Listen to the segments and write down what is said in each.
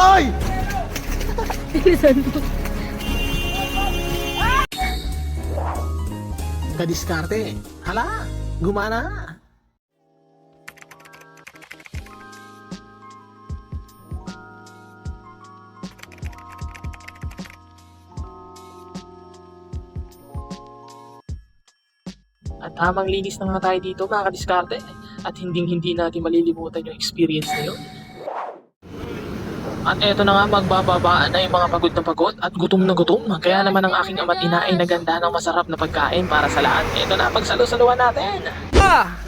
Agoy! Kadiskarte. Hala, gumana. At tamang linis na nga tayo dito mga kadiskarte. At hinding hindi natin malilimutan yung experience na yun. At eto na nga magbababaan na yung mga pagod na pagod at gutom na gutom. Kaya naman ang aking ama't ina ay naganda ng masarap na pagkain para sa lahat. Eto na, pagsalo-saluhan natin. Ah!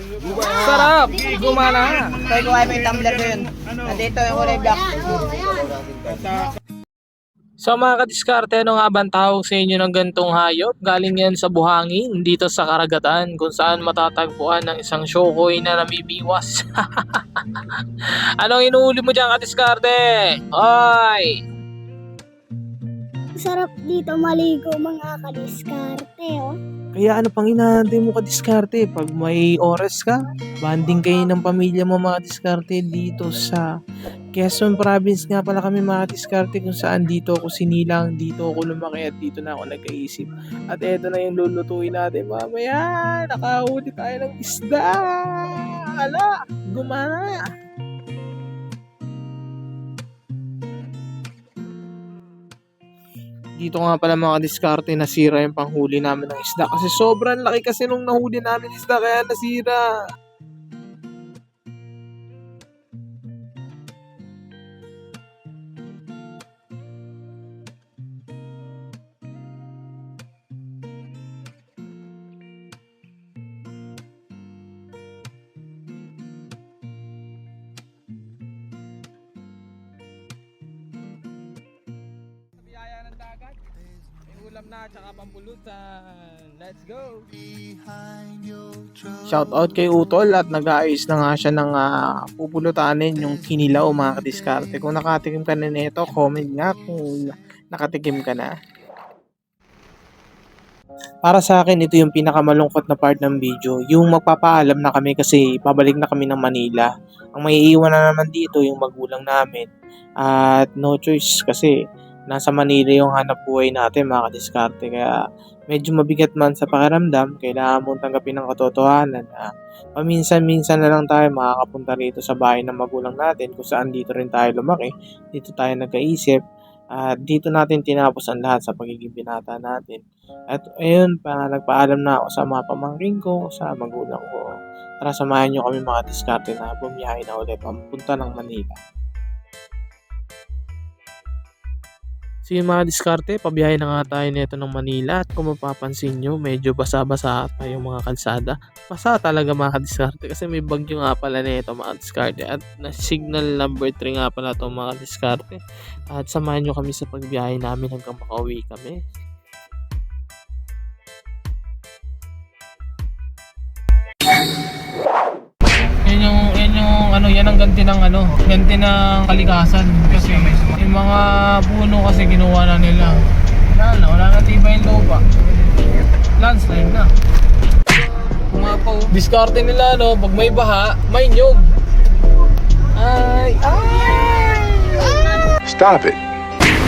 Sarap! Gumana! Mo yung tumbler ko yun. Nandito yung kulay black. So mga kadiskarte, ano nga ba ang tawag sa inyo ng gantong hayop? Galing yan sa buhangin, dito sa karagatan, kung saan matatagpuan ng isang shokoy na namibiwas. Anong inuuli mo dyan kadiskarte? Oy! Sarap dito maligo mga kadiskarte, oh. Kaya ano pang inaantay mo ka diskarte pag may oras ka, banding kayo ng pamilya mo mga diskarte dito sa Quezon Province nga pala kami mga diskarte kung saan dito ako sinilang, dito ako lumaki at dito na ako nagkaisip. At eto na yung lulutuin natin mamaya, nakahuli tayo ng isda! Ala, gumana! Dito nga pala mga diskarte nasira yung panghuli namin ng isda kasi sobrang laki kasi nung nahuli namin isda kaya nasira. Na, tsaka pampulutan. Let's go! Shout out kay Utol at nag-aayos na nga siya ng uh, pupulutanin yung kinilaw mga kadiskarte. Kung nakatikim ka na nito, comment nga kung nakatikim ka na. Para sa akin, ito yung pinakamalungkot na part ng video. Yung magpapaalam na kami kasi pabalik na kami ng Manila. Ang may iiwan na naman dito yung magulang namin. At no choice kasi nasa Manila yung hanap buhay natin mga kadiskarte. Kaya medyo mabigat man sa pakiramdam, kailangan mong tanggapin ang katotohanan na paminsan-minsan na lang tayo makakapunta rito sa bahay ng magulang natin kung saan dito rin tayo lumaki, dito tayo nagkaisip, at dito natin tinapos ang lahat sa pagiging binata natin. At ayun, pa, nagpaalam na ako sa mga pamangking ko, sa magulang ko. Tara samahan nyo kami mga diskarte na bumiyahe na ulit papunta ng Manila. Sige mga diskarte, pabiyahe na nga tayo nito ng Manila at kung mapapansin nyo, medyo basa-basa pa yung mga kalsada. Basa talaga mga diskarte kasi may bagyo nga pala nito mga diskarte at na signal number 3 nga pala ito mga diskarte. At samahan nyo kami sa pagbiyahe namin hanggang makauwi kami. Yung, ano, yan ang ganti ng, ano, ganti ng kalikasan. Kasi yung mga puno kasi ginawa na nila. Wala na, wala na tibay yung lupa. Landslide na. Umapaw. Diskarte nila, no, pag may baha, may nyog. Ay, ay! Stop it.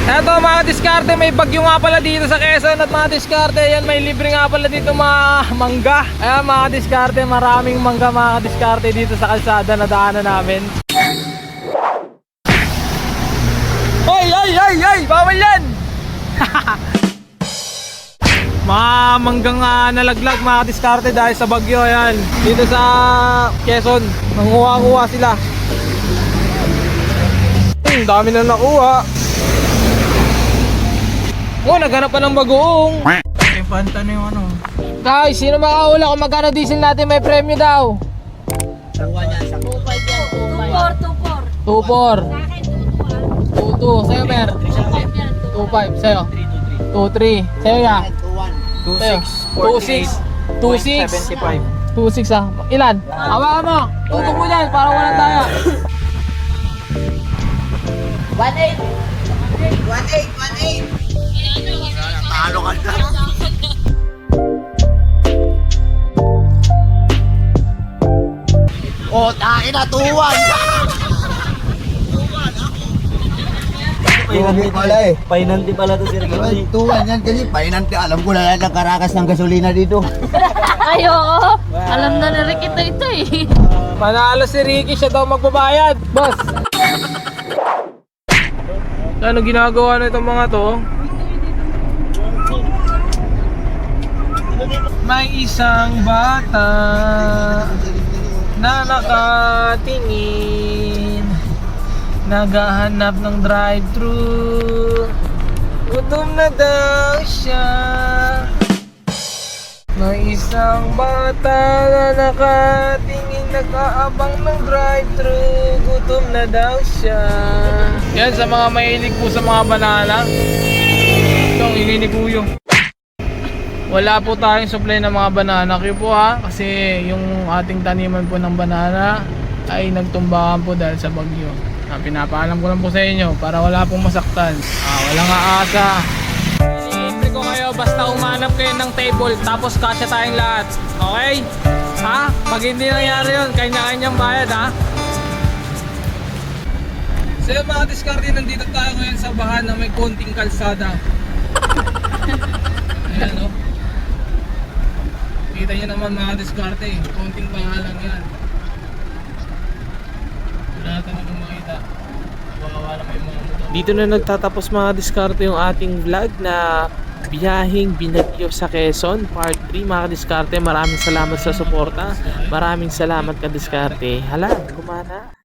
Eto mga diskarte, may bagyo nga pala dito sa Quezon at mga diskarte, yan may libre nga pala dito mga mangga. Ayan mga diskarte, maraming mangga mga diskarte dito sa kalsada na daanan namin. Ay, ay, ay, ay! Bawal yan! mga manggang uh, nalaglag mga diskarte dahil sa bagyo yan. Dito sa Quezon, nanguha-kuha sila. Hmm, dami na nakuha. Oh, naghanap pa ng bagoong. Yung panta na yung ano. Guys, sino makahula kung magkano diesel natin may premyo daw? Sakuha niya, sakuha. 2-4. 2-2. Sa'yo, Mer? 2-5. Sa'yo? 2-3. Sa'yo, ya? 26, 2-6. 75. 2-6 ah. Ilan? Hawakan mo. Tutok mo dyan para walang taya. 18, 18. Talo ka na. Oh, takin na, tuwan! Painanti pala eh. Painanti pala to si Ricky. Tuwan yan kasi painanti. Alam ko na lang karakas ng gasolina dito. Ay, oo. Alam na ni Ricky ito ito eh. Panalo si Ricky, siya daw magbabayad. Boss! Ano ginagawa na itong mga to? May isang bata na nakatingin. Naghahanap ng drive-thru. Gutom na daw siya. May isang bata na nakatingin. Nag-aabang ng drive-thru. Gutom na daw siya. Yan sa mga mahilig po sa mga banana. Ito ang ini ni Kuyo Wala po tayong supply ng mga banana Kayo po ha Kasi yung ating taniman po ng banana Ay nagtumbahan po dahil sa bagyo ah, Pinapaalam ko lang po sa inyo Para wala pong masaktan ah, Walang aasa Ilibre ko kayo basta umanap kayo ng table tapos kasya tayong lahat. Okay? Ha? Pag hindi nangyari yun, kanya-kanyang bayad ha? So yun mga diskarte, nandito tayo ngayon sa bahan na may konting kalsada. Ayan o. Kita nyo naman mga diskarte, konting pangalan yan. Wala talagang makita. Kawawa naman yung mga motor. Dito na nagtatapos mga diskarte yung ating vlog na biyahing binagyo sa Quezon part 3 mga diskarte maraming salamat sa suporta maraming salamat ka diskarte hala gumana